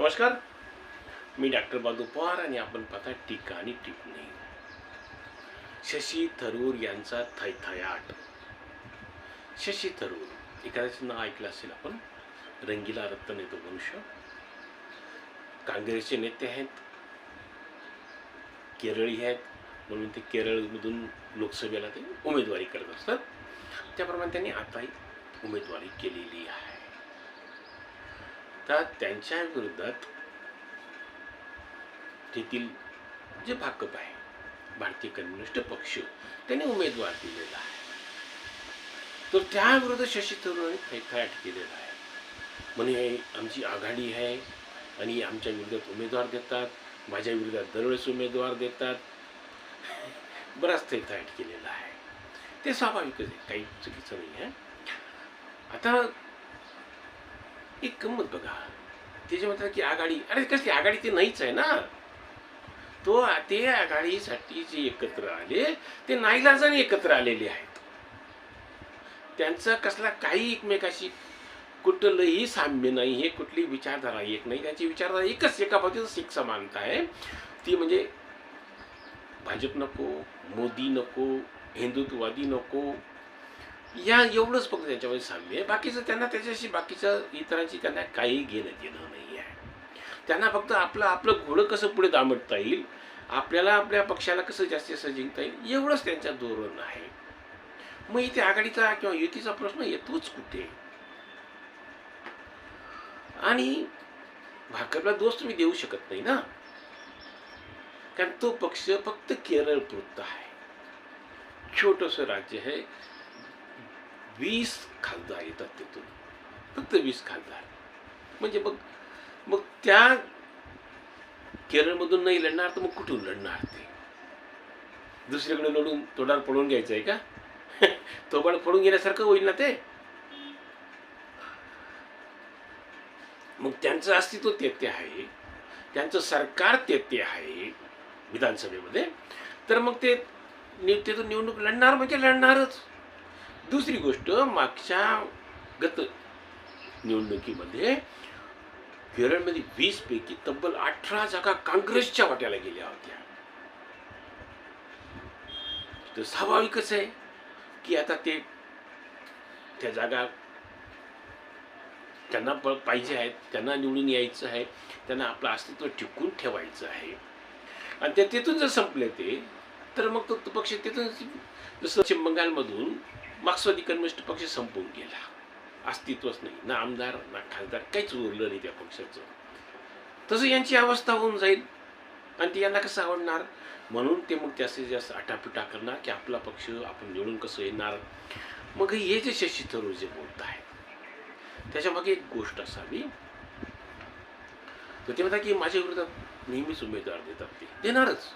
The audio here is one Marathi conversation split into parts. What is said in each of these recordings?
नमस्कार. मी डॉक्टर बादू पवार आणि आपण पाहता टीका आणि टिपणी शशी थरूर यांचा थैथयाट. शशी थरूर एखाद्याचं नाव ऐकलं असेल आपण? रंगीला रत्न येतो मनुष्य. काँग्रेसचे नेते आहेत. केरळी आहेत. म्हणून ते केरळमधून लोकसभेला ते उमेदवारी करत असतात. त्याप्रमाणे त्यांनी आताही उमेदवारी केलेली आहे. आता त्यांच्या विरोधात तेथील जे भाकप आहे भारतीय कम्युनिस्ट पक्ष त्यांनी उमेदवार दिलेला आहे. तर त्या शशी थरूरांनी थैथयाट केलेला आहे. म्हणे आमची आघाडी आहे आणि आमच्या विरोधात उमेदवार देतात माझ्या विरोधात दरवेळेस उमेदवार देतात. बराच थैथयाट केलेला आहे. ते स्वाभाविकच आहे काही चुकीचं नाही आहे. आता एक गंमत बघा ते जे म्हणतात की आघाडी अरे कसली आघाडी ते नाहीच आहे ना? तो ते आघाडीसाठी जे एकत्र आले ते नाईलाजाने एकत्र आलेले आहेत. त्यांचा कसला काही एकमेकाशी कुठलंही साम्य नाही हे कुठली विचारधारा एक नाही. त्यांची विचारधारा एकच एका बाजूचं एक समानता आहे. ती म्हणजे भाजप नको मोदी नको हिंदुत्ववादी नको या एवढंच फक्त त्यांच्यामध्ये साम्य आहे. बाकीचं त्यांना त्याच्याशी बाकीचं इतरांची त्यांना काही घेणं देणं नाही आहे. त्यांना फक्त आपलं आपलं घोडं कसं पुढे दामटता येईल आपल्याला आपल्या पक्षाला कसं जास्तीत जास्त जिंकता येईल एवढंच त्यांचं धोरण आहे. मग इथे आघाडीचा किंवा युतीचा प्रश्न येतोच कुठे? आणि भाकरला दोष तुम्ही देऊ शकत नाही ना. कारण तो पक्ष फक्त केरळ पुरता आहे. छोटस राज्य आहे. वीस खासदार येतात तिथून. फक्त वीस खासदार. म्हणजे मग मग त्या केरळमधून नाही लढणार तर मग कुठून लढणार ते? दुसरीकडे लढून तोडार पडून घ्यायचं आहे का? तोबाड पडून घेण्यासारखं होईल ना ते? मग त्यांचं अस्तित्व तेथे आहे. त्यांचं सरकार तेथे आहे विधानसभेमध्ये. तर मग ते नि- तिथून निवडणूक लढणार म्हणजे लढणारच. दुसरी गोष्ट मागच्या गत निवडणुकीमध्ये केरळमध्ये वीस पैकी तब्बल अठरा जागा काँग्रेसच्या वाट्याला गेल्या होत्या. तर स्वाभाविकच आहे की आता ते त्या जागा त्यांना पाहिजे आहेत त्यांना निवडून यायचं आहे त्यांना आपलं अस्तित्व टिकून ठेवायचं आहे. आणि ते तिथून जर संपले ते तर मग तो पक्ष तिथून जसं पश्चिम बंगालमधून मार्क्सवादी कम्युनिस्ट पक्ष संपून गेला. अस्तित्वच नाही. ना आमदार ना खासदार काहीच उरलं नाही त्या पक्षाचं. तसं यांची अवस्था होऊन जाईल. आणि ते यांना कसं आवडणार? म्हणून ते मग जास्तीत जास्त आटापिटा करणार की आपला पक्ष आपण निवडून कसं येणार? मग हे जे शशी थरूर जे बोलत आहेत त्याच्यामागे एक गोष्ट असावी. तर ते म्हणतात की माझ्या विरोधात नेहमीच उमेदवार देतात ते. देणारच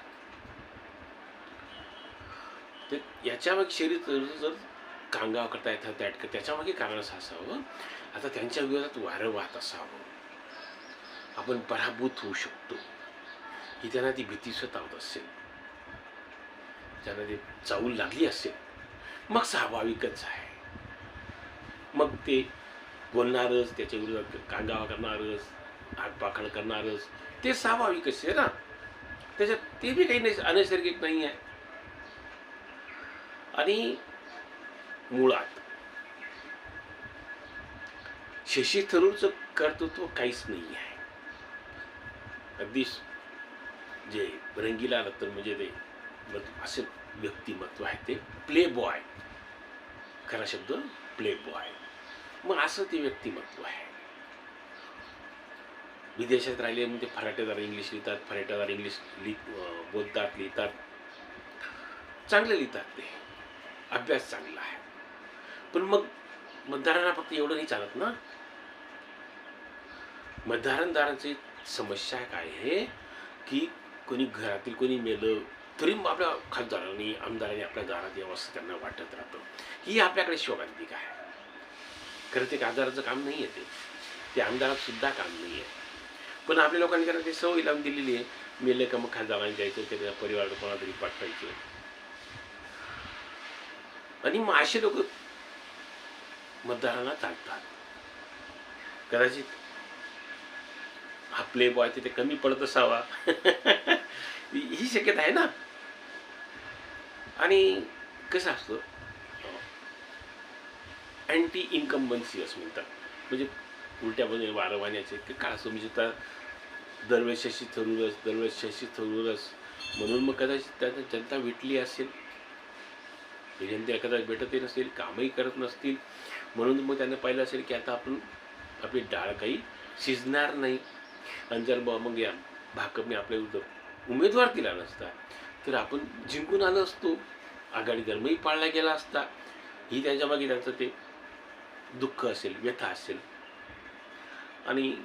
ते याच्यामागे शरीर जर कांगाव करता येतात कर त्याच्यामागे कारण असं असावं. आता त्यांच्या विरोधात वारं वाहत असावं. आपण पराभूत होऊ शकतो. ही त्यांना ती भीती स्वतःवत असेल. त्यांना ती चावूल लागली असेल. मग स्वाभाविकच आहे. मग ते बोलणारच त्याच्या विरोधात कांगावा करणारच आगपाखड करणारच. ते स्वाभाविकच आहे ना. त्याच्यात ते बी काही नाही अनैसर्गिक नाही आहे आणि मुळात शशी थरूरचं कर्तृत्व काहीच नाही आहे. अगदी जे रंगीला रत्न म्हणजे ते असे व्यक्तिमत्व आहे ते. प्ले बॉय खरा शब्द प्ले बॉय मग असं ते व्यक्तिमत्व आहे. विदेशात राहिले म्हणजे फराटेदार इंग्लिश लिहितात फराटेदार इंग्लिश लिह बोलतात लिहितात. चांगले लिहितात ते. अभ्यास चांगला आहे. पण मग मतदारांना फक्त एवढं नाही चालत ना? मतदारांदारांची समस्या काय आहे? की कोणी घरातील कोणी मेलं तरी आपल्या खासदारांनी आमदारांनी आपल्या दारात यावं असं त्यांना वाटत राहतं. ही आपल्याकडे शोकांतिक आहे. खरं ते खासदाराचं काम नाही आहे ते. ते आमदारात सुद्धा काम नाही आहे. पण आपल्या लोकांनी त्यांना ते सवय लावून दिलेली आहे. मेलं का मग खासदारांनी जायचं त्याच्या परिवार कोणातरी पाठवायचं. आणि मग असे लोक मतदारांना चालतात. कदाचित हा प्ले बॉय तिथे कमी पडत असावा. ही शक्यता आहे ना. आणि कसं असतं? अँटी इन्कम्बन्सी असं म्हणतात. म्हणजे उलट्या म्हणजे बाजूने वारवाण्याचे की ते काय असं? म्हणजे त्या दरवेळेस थरूरच दरवेळेस शशी थरूरच म्हणून मग कदाचित त्यांना जनता विटली असेल. विनंती जनते कदाचित भेटतही नसतील कामही करत नसतील. म्हणून मग त्यांना पाहिलं असेल की आता आपण आपली डाळ काही शिजणार नाही. आणि जर मग या भाकपने आपल्या विरुद्ध उमेदवार दिला नसता तर आपण जिंकून आलो असतो. आघाडी धर्मही पाळला गेला असता. ही त्यांच्यामागे त्यांचं ते दुःख असेल व्यथा असेल. आणि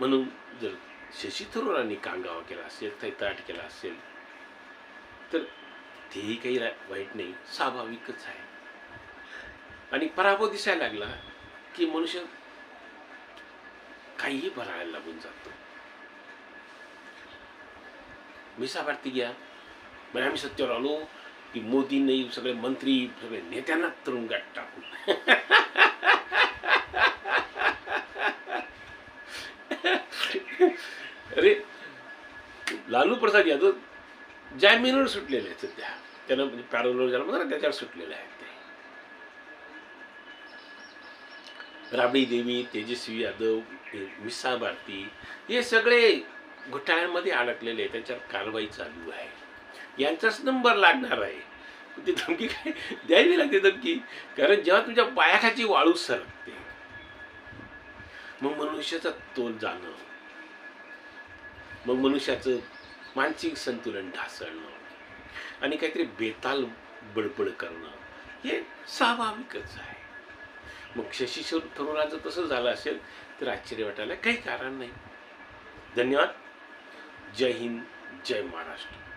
म्हणून जर शशी थरूरांनी कांगावा केला असेल थैताट केला असेल तर तेही काही वाईट नाही स्वाभाविकच आहे. आणि पराभव दिसायला लागला की मनुष्य काहीही भरायला लागून जातो. मिसा भारती घ्या. म्हणजे आम्ही सत्यावर आलो की मोदी नाही सगळे मंत्री सगळे नेत्यांना तुरुंगात टाकू अरे लालू प्रसाद यादव जामीनवर सुटलेले आहेत सध्या. त्यानं म्हणजे पॅरोलवर झालं म्हणा त्याच्यावर सुटलेले आहेत ते. राबडी देवी तेजस्वी यादव मिसा भारती हे सगळे घोटाळ्यांमध्ये अडकलेले आहेत. त्यांच्यावर कारवाई चालू आहे. यांचाच नंबर लागणार आहे. ती धमकी काय द्यावी लागते धमकी? कारण जेव्हा तुमच्या पायाखाची वाळू सरकते मग मनुष्याचा तोल जाणं मग मनुष्याचं मानसिक संतुलन ढासळणं आणि काहीतरी बेताल बडबड करणं हे स्वाभाविकच आहे. मग शशी थरूराचं तसं झालं असेल तर आश्चर्य वाटायला काही कारण नाही. धन्यवाद. जय हिंद जय महाराष्ट्र.